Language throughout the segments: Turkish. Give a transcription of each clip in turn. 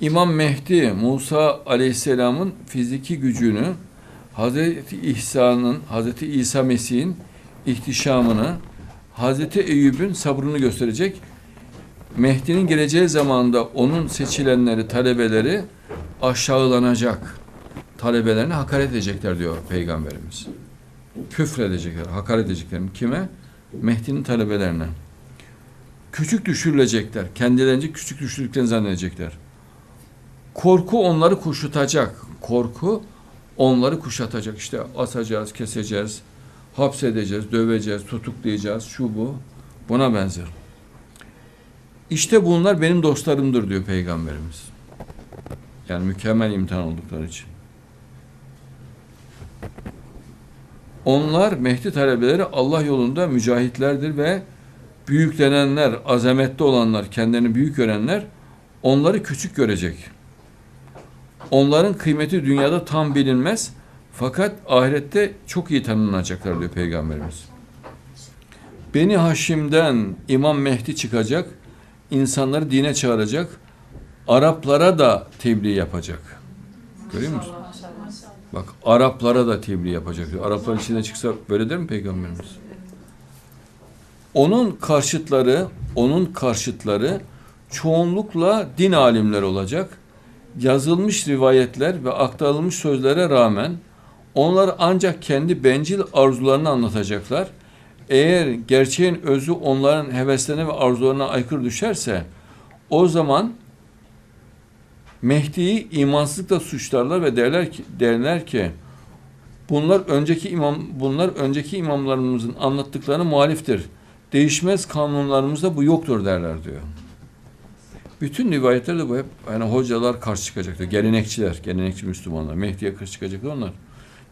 İmam Mehdi Musa Aleyhisselam'ın fiziki gücünü Hazreti İhsan'ın, Hazreti İsa Mesih'in ihtişamını, Hazreti Eyüp'ün sabrını gösterecek. Mehdi'nin geleceği zamanda onun seçilenleri, talebeleri aşağılanacak. Talebelerine hakaret edecekler diyor Peygamberimiz. Küfredecekler, hakaret edecekler. Kime? Mehdi'nin talebelerine. Küçük düşürülecekler. Kendilerince küçük düşürdüklerini zannedecekler. Korku onları kuşatacak. Korku onları kuşatacak. İşte asacağız, keseceğiz, hapsedeceğiz, döveceğiz, tutuklayacağız, şu bu. Buna benzer. İşte bunlar benim dostlarımdır diyor Peygamberimiz. Yani mükemmel imtihan oldukları için. Onlar Mehdi talebeleri Allah yolunda mücahitlerdir ve büyüklenenler, azametli olanlar, kendilerini büyük görenler onları küçük görecek. Onların kıymeti dünyada tam bilinmez fakat ahirette çok iyi tanınacaklar diyor Peygamberimiz. Beni Haşim'den İmam Mehdi çıkacak, insanları dine çağıracak, Araplara da tebliğ yapacak. Görüyor musun? Bak Araplara da tebliğ yapacak diyor. Araplar içine çıksa böyle der mi Peygamberimiz? Onun karşıtları, onun karşıtları çoğunlukla din alimleri olacak. Yazılmış rivayetler ve aktarılmış sözlere rağmen onlar ancak kendi bencil arzularını anlatacaklar. Eğer gerçeğin özü onların heveslerine ve arzularına aykırı düşerse o zaman Mehdi'yi imansızlıkla suçlarlar ve derler ki, derler ki bunlar önceki imam bunlar önceki imamlarımızın anlattıklarına muhaliftir. Değişmez kanunlarımızda bu yoktur derler diyor. Bütün rivayetlerde bu hep hani hocalar karşı çıkacak diyor. Gelenekçiler, gelenekçi Müslümanlar. Mehdi'ye karşı çıkacaklar onlar.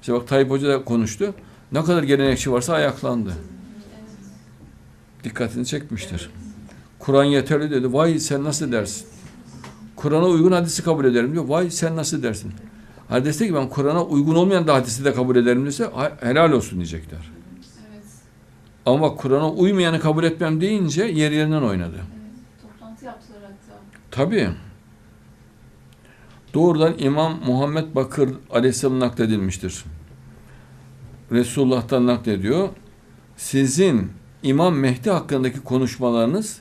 Mesela bak Tayyip Hoca da konuştu. Ne kadar gelenekçi varsa ayaklandı. Dikkatini çekmiştir. Kur'an yeterli dedi. Vay sen nasıl dersin? Kur'an'a uygun hadisi kabul ederim diyor. Vay sen nasıl dersin? Hadiste ki ben Kur'an'a uygun olmayan da hadisi de kabul ederim dese helal olsun diyecekler. Evet. Ama Kur'an'a uymayanı kabul etmem deyince yer yerinden oynadı. Tabii. Doğrudan İmam Muhammed Bakır Aleyhisselam nakledilmiştir. Resulullah'tan naklediyor. Sizin İmam Mehdi hakkındaki konuşmalarınız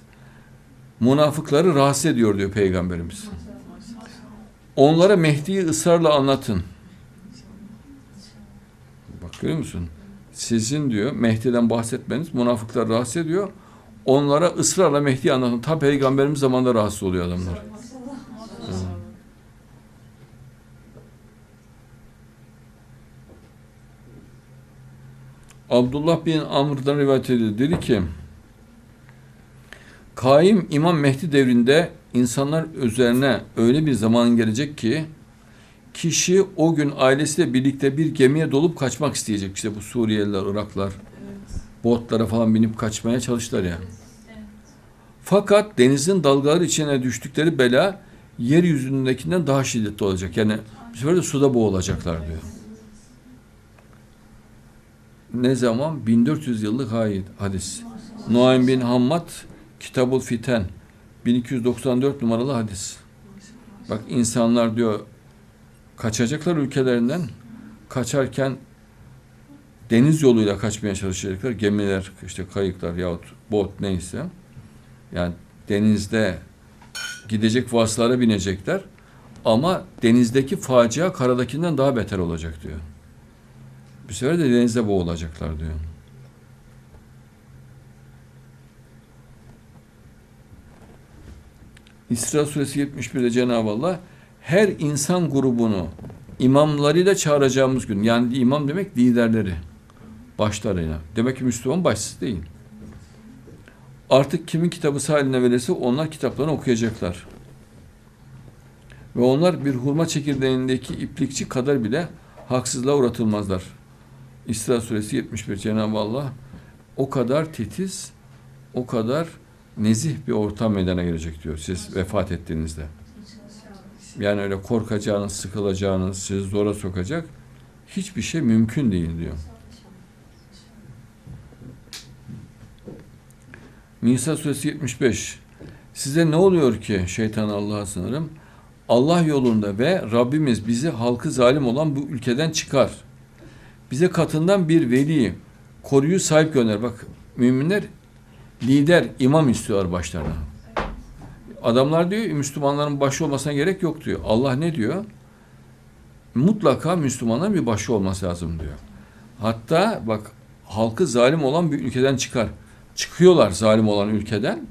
münafıkları rahatsız ediyor diyor Peygamberimiz. Onlara Mehdi'yi ısrarla anlatın. Bak görüyor musun? Sizin diyor Mehdi'den bahsetmeniz münafıkları rahatsız ediyor. Onlara ısrarla Mehdi'yi anlatın. Ta Peygamberimiz zamanında rahatsız oluyor adamlar. Abdullah bin Amr'dan rivayet edildi. Dedi ki Kaim İmam Mehdi devrinde insanlar üzerine öyle bir zaman gelecek ki kişi o gün ailesiyle birlikte bir gemiye dolup kaçmak isteyecek. İşte bu Suriyeliler, Iraklar Botlara falan binip kaçmaya çalıştılar ya. Evet. Fakat denizin dalgaları içine düştükleri bela yeryüzündekinden daha şiddetli olacak. Yani bu sefer de suda boğulacaklar diyor. Ne zaman? 1400 yıllık hadis. Nuaym bin Hammad Kitabul Fiten 1294 numaralı hadis. Bak insanlar diyor kaçacaklar ülkelerinden kaçarken deniz yoluyla kaçmaya çalışacaklar. Gemiler, işte kayıklar yahut bot neyse. Yani denizde gidecek vasıtalara binecekler. Ama denizdeki facia karadakinden daha beter olacak diyor. Bir sefer de denizde boğulacaklar diyor. İsra suresi 71'de Cenab-ı Allah her insan grubunu imamlarıyla çağıracağımız gün yani imam demek liderleri başlarıyla. Demek ki Müslüman başsız değil. Artık kimin kitabı haline verirse onlar kitaplarını okuyacaklar. Ve onlar bir hurma çekirdeğindeki iplikçi kadar bile haksızlığa uğratılmazlar. İsra suresi 71 Cenab-ı Allah o kadar titiz, o kadar nezih bir ortam meydana gelecek diyor siz vefat ettiğinizde. Yani öyle korkacağınız, sıkılacağınız, sizi zora sokacak hiçbir şey mümkün değil diyor. Nisa suresi 75 Size ne oluyor ki şeytan Allah'a sınırım? Allah yolunda ve Rabbimiz bizi halkı zalim olan bu ülkeden çıkar. Bize katından bir veli, koruyu sahip gönder. Bak müminler lider, imam istiyorlar başlarına. Adamlar diyor Müslümanların başı olmasına gerek yok diyor. Allah ne diyor? Mutlaka Müslümanların bir başı olması lazım diyor. Hatta bak halkı zalim olan bir ülkeden çıkar. Çıkıyorlar zalim olan ülkeden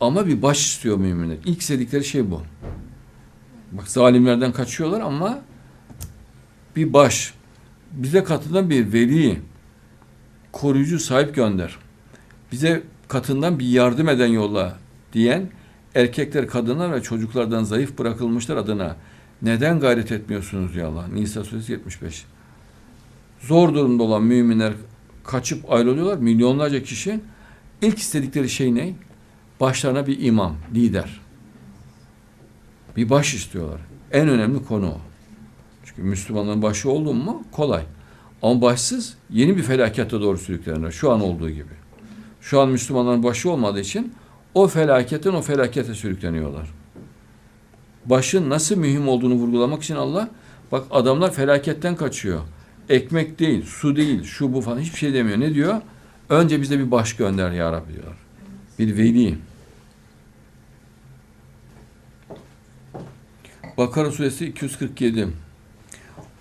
ama bir baş istiyor müminler. İlk istedikleri şey bu. Bak zalimlerden kaçıyorlar ama bir baş, bize katından bir veli, koruyucu sahip gönder. Bize katından bir yardım eden yolla diyen erkekler, kadınlar ve çocuklardan zayıf bırakılmışlar adına neden gayret etmiyorsunuz diyor Allah. Nisa suresi 75. Zor durumda olan müminler kaçıp ayrılıyorlar. Milyonlarca kişi ilk istedikleri şey ne? Başlarına bir imam, lider. Bir baş istiyorlar. En önemli konu o. Çünkü Müslümanların başı oldun mu kolay. Ama başsız yeni bir felakete doğru sürüklenirler. Şu an olduğu gibi. Şu an Müslümanların başı olmadığı için o felaketten o felakete sürükleniyorlar. Başın nasıl mühim olduğunu vurgulamak için Allah bak adamlar felaketten kaçıyor. Ekmek değil, su değil, şu bu falan hiçbir şey demiyor. Ne diyor? Önce bize bir baş gönder ya Rabbi diyor. Bir veli. Bakara suresi 247.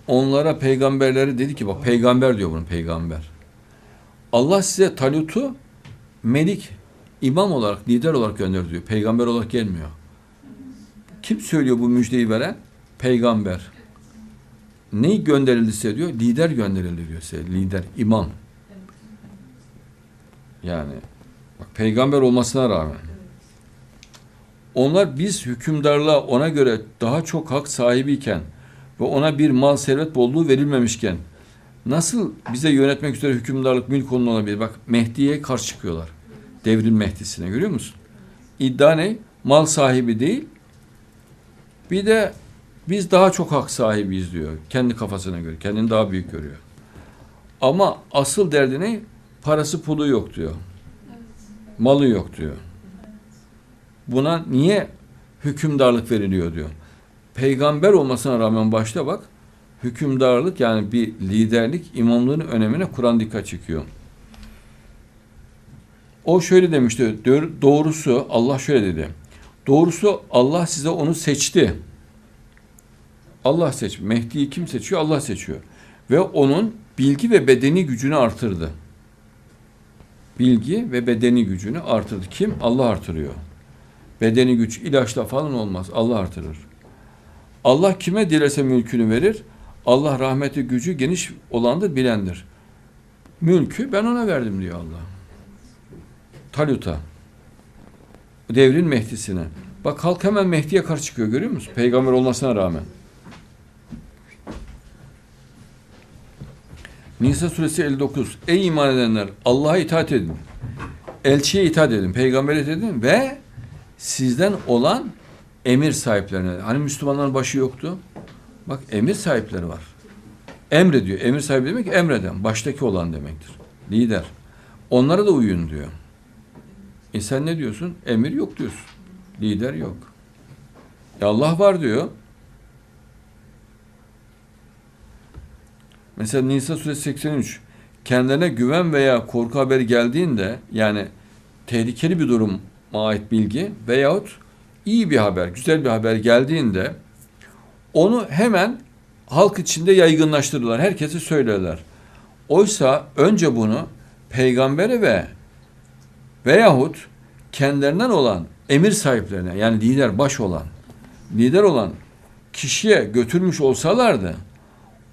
Onlara peygamberleri dedi ki bak peygamber diyor bunu peygamber. Allah size Talut'u melik, imam olarak, lider olarak gönder diyor. Peygamber olarak gelmiyor. Kim söylüyor bu müjdeyi veren? Peygamber. Ne gönderildi size diyor? Lider gönderildi diyor size. Lider, imam. Yani bak peygamber olmasına rağmen. Onlar biz hükümdarlığa ona göre daha çok hak sahibiyken ve ona bir mal servet bolluğu verilmemişken nasıl bize yönetmek üzere hükümdarlık mülk onun olabilir? Bak Mehdi'ye karşı çıkıyorlar. Devrin Mehdi'sine görüyor musun? İddia ne? Mal sahibi değil. Bir de biz daha çok hak sahibiyiz diyor. Kendi kafasına göre. Kendini daha büyük görüyor. Ama asıl derdi ne? Parası pulu yok diyor. Malı yok diyor. Buna niye hükümdarlık veriliyor diyor. Peygamber olmasına rağmen başta bak hükümdarlık yani bir liderlik imamlığın önemine Kur'an dikkat çekiyor. O şöyle demişti. Doğrusu Allah şöyle dedi. Doğrusu Allah size onu seçti. Allah seç. Mehdi'yi kim seçiyor? Allah seçiyor. Ve onun bilgi ve bedeni gücünü artırdı. Bilgi ve bedeni gücünü artırdı. Kim? Allah artırıyor. Bedeni güç ilaçla falan olmaz. Allah artırır. Allah kime dilese mülkünü verir. Allah rahmeti gücü geniş olandır, bilendir. Mülkü ben ona verdim diyor Allah. Talut'a. Devrin Mehdi'sine. Bak halk hemen Mehdi'ye karşı çıkıyor görüyor musun? Peygamber olmasına rağmen. Nisa suresi 59. Ey iman edenler Allah'a itaat edin. Elçiye itaat edin. Peygambere itaat edin ve sizden olan emir sahiplerine. Hani Müslümanların başı yoktu. Bak emir sahipleri var. Emrediyor. Emir sahibi demek emreden. Baştaki olan demektir. Lider. Onlara da uyun diyor. E sen ne diyorsun? Emir yok diyorsun. Lider yok. E Allah var diyor. Mesela Nisa suresi 83 kendilerine güven veya korku haberi geldiğinde yani tehlikeli bir duruma ait bilgi veyahut iyi bir haber, güzel bir haber geldiğinde onu hemen halk içinde yaygınlaştırırlar. Herkese söylerler. Oysa önce bunu peygambere ve veyahut kendilerinden olan emir sahiplerine yani lider baş olan lider olan kişiye götürmüş olsalardı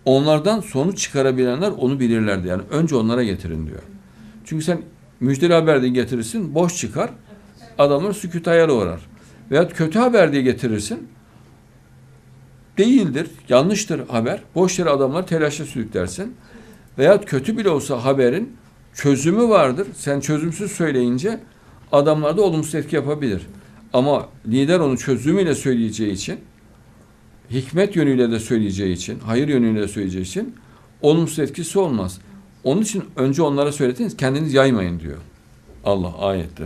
onlardan sonuç çıkarabilenler onu bilirlerdi. Yani önce onlara getirin diyor. Çünkü sen müjdeli haber diye getirirsin boş çıkar adamlar sükût hayal uğrar. Veyahut kötü haber diye getirirsin değildir, yanlıştır haber. Boş yere adamlar telaşla sürüklersin. Veyahut kötü bile olsa haberin çözümü vardır. Sen çözümsüz söyleyince adamlar da olumsuz etki yapabilir. Ama lider onu çözümüyle söyleyeceği için, hikmet yönüyle de söyleyeceği için, hayır yönüyle de söyleyeceği için olumsuz etkisi olmaz. Onun için önce onlara söyletiniz, kendiniz yaymayın diyor. Allah ayette.